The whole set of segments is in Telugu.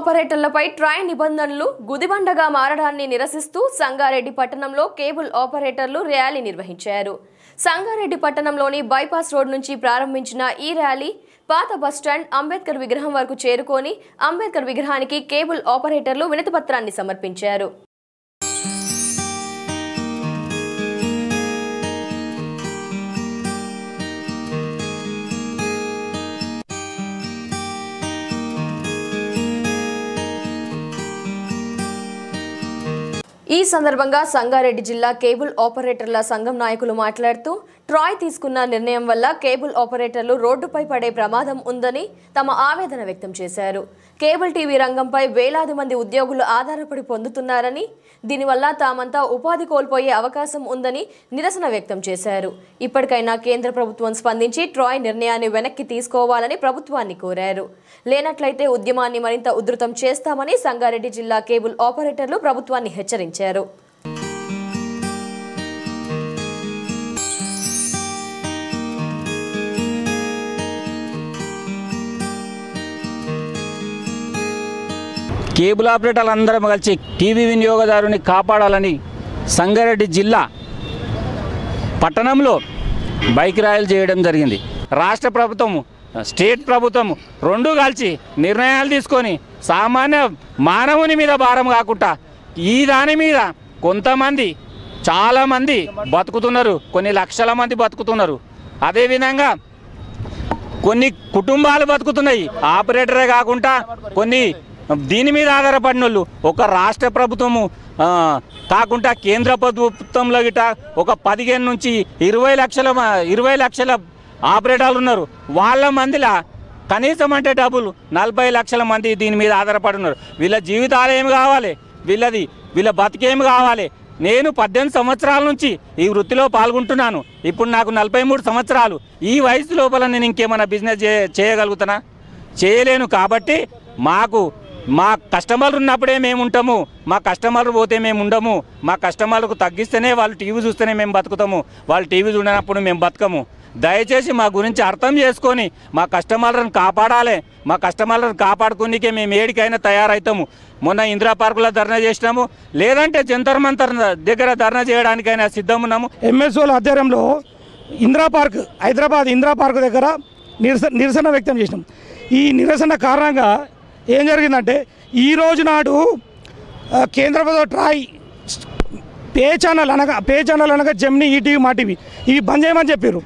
ఆపరేటర్లపై ట్రాయ్ నిబంధనలు గుదిబండగా మారడాన్ని నిరసిస్తూ సంగారెడ్డి పట్టణంలో కేబుల్ ఆపరేటర్లు ర్యాలీ నిర్వహించారు. సంగారెడ్డి పట్టణంలోని బైపాస్ రోడ్ నుంచి ప్రారంభించిన ఈ ర్యాలీ పాత బస్టాండ్ అంబేద్కర్ విగ్రహం వరకు చేరుకొని అంబేద్కర్ విగ్రహానికి కేబుల్ ఆపరేటర్లు వినతిపత్రాన్ని సమర్పించారు. ఈ సందర్భంగా సంగారెడ్డి జిల్లా కేబుల్ ఆపరేటర్ల సంఘం నాయకులు మాట్లాడుతూ ట్రాయ్ తీసుకున్న నిర్ణయం వల్ల కేబుల్ ఆపరేటర్లు రోడ్డుపై పడే ప్రమాదం ఉందని తమ ఆవేదన వ్యక్తం చేశారు. కేబుల్ టీవీ రంగంపై వేలాది మంది ఉద్యోగులు ఆధారపడి పొందుతున్నారని దీనివల్ల తామంతా ఉపాధి కోల్పోయే అవకాశం ఉందని నిరసన వ్యక్తం చేశారు. ఇప్పటికైనా కేంద్ర ప్రభుత్వం స్పందించి ట్రాయ్ నిర్ణయాన్ని వెనక్కి తీసుకోవాలని ప్రభుత్వాన్ని కోరారు. లేనట్లయితే ఉద్యమాన్ని మరింత ఉధృతం చేస్తామని సంగారెడ్డి జిల్లా కేబుల్ ఆపరేటర్లు ప్రభుత్వాన్ని హెచ్చరించారు. కేబుల్ ఆపరేటర్లు అందరం కలిసి టీవీ వినియోగదారుని కాపాడాలని సంగారెడ్డి జిల్లా పట్టణంలో బైక్ ర్యాలీలు చేయడం జరిగింది. రాష్ట్ర ప్రభుత్వం స్టేట్ ప్రభుత్వం రెండు కలిసి నిర్ణయాలు తీసుకొని సామాన్య మానవుని మీద భారం కాకుండా ఈ దాని మీద కొంతమంది చాలామంది బతుకుతున్నారు కొన్ని లక్షల మంది బతుకుతున్నారు. అదేవిధంగా కొన్ని కుటుంబాలు బతుకుతున్నాయి. ఆపరేటరే కాకుండా కొన్ని దీని మీద ఆధారపడిన వాళ్ళు ఒక రాష్ట్ర ప్రభుత్వము కాకుండా కేంద్ర ప్రభుత్వంలో గిట ఒక పదిహేను నుంచి ఇరవై లక్షల ఇరవై లక్షల ఆపరేటర్లు ఉన్నారు. వాళ్ళ మందిలా కనీసం అంటే డబ్బులు నలభై లక్షల మంది దీని మీద ఆధారపడి ఉన్నారు. వీళ్ళ జీవితాలు ఏమి కావాలి? వీళ్ళది వీళ్ళ బతికేమి కావాలి? నేను పద్దెనిమిది సంవత్సరాల నుంచి ఈ వృత్తిలో పాల్గొంటున్నాను. ఇప్పుడు నాకు నలభై మూడు సంవత్సరాలు. ఈ వయసు లోపల నేను ఇంకేమైనా బిజినెస్ చేయగలుగుతానా చేయలేను కాబట్టి మాకు మా కస్టమర్లు ఉన్నప్పుడే మేము ఉంటాము మా కస్టమర్లు పోతే మేము ఉండము మా కస్టమర్లకు తగ్గిస్తేనే వాళ్ళు టీవీ చూస్తేనే మేము బతుకుతాము. వాళ్ళు టీవీ చూడనప్పుడు మేము బతకము. దయచేసి మా గురించి అర్థం చేసుకొని మా కస్టమర్లను కాపాడాలి. మా కస్టమర్లను కాపాడుకునికే మేము ఏడికైనా తయారవుతాము మొన్న ఇందిరా పార్కులో ధర్నా చేసినాము. లేదంటే జంతర్ మంతర్ దగ్గర ధర్నా చేయడానికైనా సిద్ధం ఉన్నాము ఎంఎస్ఓల ఆధ్వర్యంలో ఇందిరా పార్క్ హైదరాబాద్ ఇందిరా పార్క్ దగ్గర నిరసన నిరసన వ్యక్తం చేసినాం. ఈ నిరసన కారణంగా ఏం జరిగిందంటే ఈ రోజు నాడు కేంద్ర ప్రభుత్వ ట్రాయ్ పే ఛానల్ అనగా పే ఛానల్ అనగా Gemini E T V Maa TV ఇవి బంద్ చేయమని చెప్పారు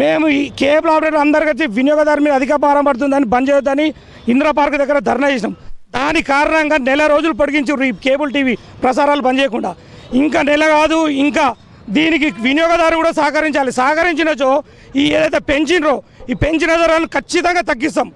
మేము ఈ కేబుల్ ఆపరేటర్ అందరికీ వచ్చి వినియోగదారు మీద అధిక భారం పడుతుందని బంద్ చేయొద్దని ఇందిరా పార్క్ దగ్గర ధర్నా చేసినాం. దాని కారణంగా నెల రోజులు పొడిగించారు ఈ కేబుల్ టీవీ ప్రసారాలు బంద్ చేయకుండా. ఇంకా నెల కాదు ఇంకా దీనికి వినియోగదారు కూడా సహకరించాలి. సహకరించినచో ఈ ఏదైతే పెంచినరో ఈ పెంచిన ధరలను ఖచ్చితంగా తగ్గిస్తాం.